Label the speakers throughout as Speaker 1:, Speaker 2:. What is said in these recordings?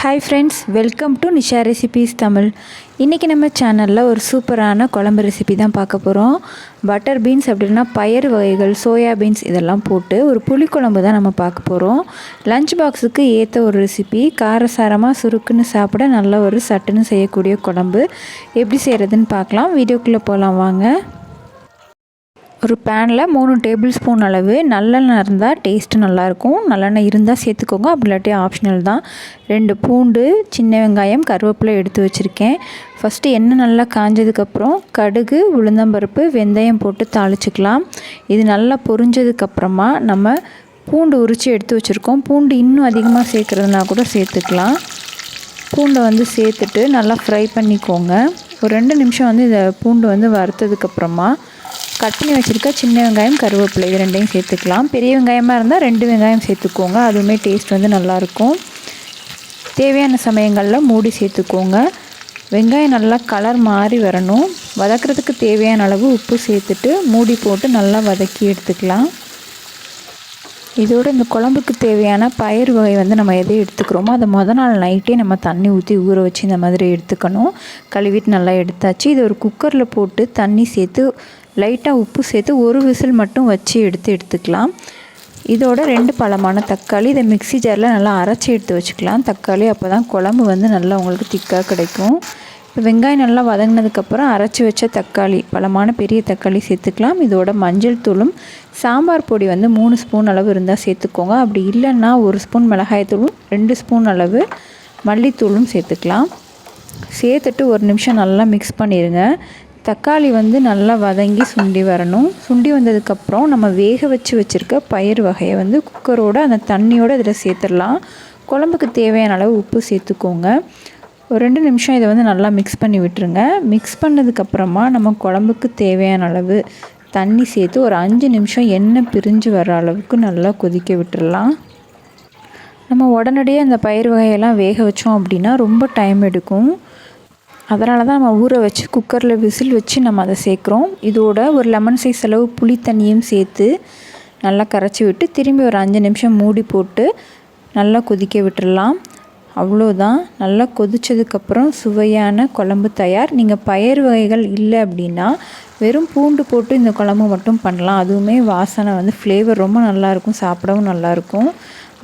Speaker 1: Hi friends welcome to Nisha recipes Tamil இன்றைக்கி நம்ம சேனலில் ஒரு சூப்பரான குழம்பு ரெசிபி தான் பார்க்க போகிறோம் பட்டர் பீன்ஸ் அப்படின்னா பயறு வகைகள் சோயா பீன்ஸ் இதெல்லாம் போட்டு ஒரு புளிக்குழம்பு தான் நம்ம பார்க்க போகிறோம் லஞ்ச் பாக்ஸுக்கு ஏற்ற ஒரு ரெசிபி காரசாரமாக சுருக்குன்னு சாப்பிட நல்ல ஒரு சட்டுன்னு செய்யக்கூடிய குழம்பு. எப்படி செய்கிறதுன்னு பார்க்கலாம். வீடியோக்குள்ளே போகலாம் வாங்க. ஒரு பேனில் மூணு டேபிள் ஸ்பூன் அளவு நல்லெண்ணெய் இருந்தால் டேஸ்ட்டு நல்லாயிருக்கும். நல்லெண்ணெய் இருந்தால் சேர்த்துக்கோங்க. அப்படி இல்லாட்டி ஆப்ஷனல் தான். ரெண்டு பூண்டு சின்ன வெங்காயம் கருவேப்பிலை எடுத்து வச்சுருக்கேன். ஃபஸ்ட்டு எண்ணெய் நல்லா காஞ்சதுக்கப்புறம் கடுகு உளுந்தம்பருப்பு வெந்தயம் போட்டு தாளிச்சிக்கலாம். இது நல்லா பொரிஞ்சதுக்கப்புறமா நம்ம பூண்டு உரித்து எடுத்து வச்சுருக்கோம். பூண்டு இன்னும் அதிகமாக சேர்க்குறதுனா கூட சேர்த்துக்கலாம். பூண்டை வந்து சேர்த்துட்டு நல்லா ஃப்ரை பண்ணிக்கோங்க. ஒரு ரெண்டு நிமிஷம் வந்து இதை பூண்டு வந்து வறுத்ததுக்கப்புறமா கட் பண்ணி வச்சுருக்க சின்ன வெங்காயம் கருவேப்பிலை இது ரெண்டையும் சேர்த்துக்கலாம். பெரிய வெங்காயமாக இருந்தால் ரெண்டு வெங்காயம் சேர்த்துக்கோங்க. அதுவுமே டேஸ்ட் வந்து நல்லாயிருக்கும் தேவையான சமயங்களில் மூடி சேர்த்துக்கோங்க. வெங்காயம் நல்லா கலர் மாறி வரணும். வதக்கிறதுக்கு தேவையான அளவு உப்பு சேர்த்துட்டு மூடி போட்டு நல்லா வதக்கி எடுத்துக்கலாம். இதோடு இந்த குழம்புக்கு தேவையான பயிர் வகை வந்து நம்ம எதை எடுத்துக்கிறோமோ அதை மொதல் நாள் நைட்டே நம்ம தண்ணி ஊற்றி ஊற வச்சு இந்த மாதிரி எடுத்துக்கணும். கழுவிட்டு நல்லா எடுத்தாச்சு. இது ஒரு குக்கரில் போட்டு தண்ணி சேர்த்து லைட்டாக உப்பு சேர்த்து ஒரு விசில் மட்டும் வச்சு எடுத்து எடுத்துக்கலாம். இதோட ரெண்டு பழமான தக்காளி இதை மிக்சி ஜாரில் நல்லா அரைச்சி எடுத்து வச்சுக்கலாம். தக்காளி அப்போ தான் குழம்பு வந்து நல்லா உங்களுக்கு திக்காக கிடைக்கும். இப்போ வெங்காயம் நல்லா வதங்கினதுக்கப்புறம் அரைச்சி வச்ச தக்காளி பழமான பெரிய தக்காளி சேர்த்துக்கலாம். இதோட மஞ்சள் தூளும் சாம்பார் பொடி வந்து மூணு ஸ்பூன் அளவு இருந்தால் சேர்த்துக்கோங்க. அப்படி இல்லைன்னா ஒரு ஸ்பூன் மிளகாய் தூளும் ரெண்டு ஸ்பூன் அளவு மல்லித்தூளும் சேர்த்துக்கலாம். சேர்த்துட்டு ஒரு நிமிஷம் நல்லா மிக்ஸ் பண்ணிடுங்க தக்காளி வந்து நல்லா வதங்கி சுண்டி வரணும். சுண்டி வந்ததுக்கப்புறம் நம்ம வேக வச்சு வச்சுருக்க பயிர் வகையை வந்து குக்கரோடு அந்த தண்ணியோடு இதில் சேர்த்துடலாம். குழம்புக்கு தேவையான அளவு உப்பு சேர்த்துக்கோங்க. ஒரு ரெண்டு நிமிஷம் இதை வந்து நல்லா மிக்ஸ் பண்ணி விட்டுருங்க. மிக்ஸ் பண்ணதுக்கப்புறமா நம்ம குழம்புக்கு தேவையான அளவு தண்ணி சேர்த்து ஒரு அஞ்சு நிமிஷம் எண்ணெய் பிரிஞ்சு வர அளவுக்கு நல்லா கொதிக்க விட்டுடலாம். நம்ம உடனடியே அந்த பயிர் வகையெல்லாம் வேக வச்சோம் அப்படின்னா ரொம்ப டைம் எடுக்கும். அதனால தான் நம்ம ஊற வச்சு குக்கரில் விசில் வச்சு நம்ம அதை சேர்க்குறோம். இதோட ஒரு லெமன் சைஸ் அளவு புளி தண்ணியும் சேர்த்து நல்லா கரைச்சி விட்டு திரும்பி ஒரு அஞ்சு நிமிஷம் மூடி போட்டு நல்லா கொதிக்க விட்டுடலாம் அவ்வளோதான் நல்லா கொதித்ததுக்கப்புறம் சுவையான குழம்பு தயார். நீங்கள் பயிர் வகைகள் இல்லை அப்படின்னா வெறும் பூண்டு போட்டு இந்த குழம்பு மட்டும் பண்ணலாம். அதுவுமே வாசனை வந்து ஃப்ளேவர் ரொம்ப நல்லாயிருக்கும் சாப்பிடவும் நல்லாயிருக்கும்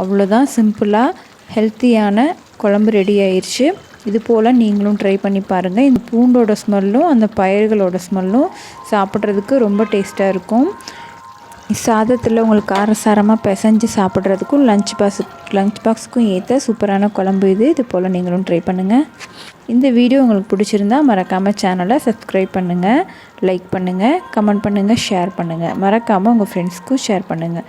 Speaker 1: அவ்வளோதான் சிம்பிளாக ஹெல்த்தியான குழம்பு ரெடி ஆயிடுச்சு இது போல் நீங்களும் ட்ரை பண்ணி பாருங்கள் இந்த பூண்டோட ஸ்மெல்லும் அந்த பயிர்களோட ஸ்மெல்லும் சாப்பிட்றதுக்கு ரொம்ப டேஸ்ட்டாக இருக்கும். சாதத்தில் உங்களுக்கு காரசாரமாக பிசைஞ்சு சாப்பிட்றதுக்கும் லஞ்ச் பாக்ஸ் லஞ்ச் பாக்ஸுக்கும் ஏற்ற சூப்பரான குழம்பு இது. இது போல் நீங்களும் ட்ரை பண்ணுங்கள் இந்த வீடியோ உங்களுக்கு பிடிச்சிருந்தா மறக்காமல் சேனலை சப்ஸ்கிரைப் பண்ணுங்கள் லைக் பண்ணுங்கள் கமெண்ட் பண்ணுங்கள் ஷேர் பண்ணுங்கள் மறக்காமல் உங்கள் ஃப்ரெண்ட்ஸ்க்கும் ஷேர் பண்ணுங்கள்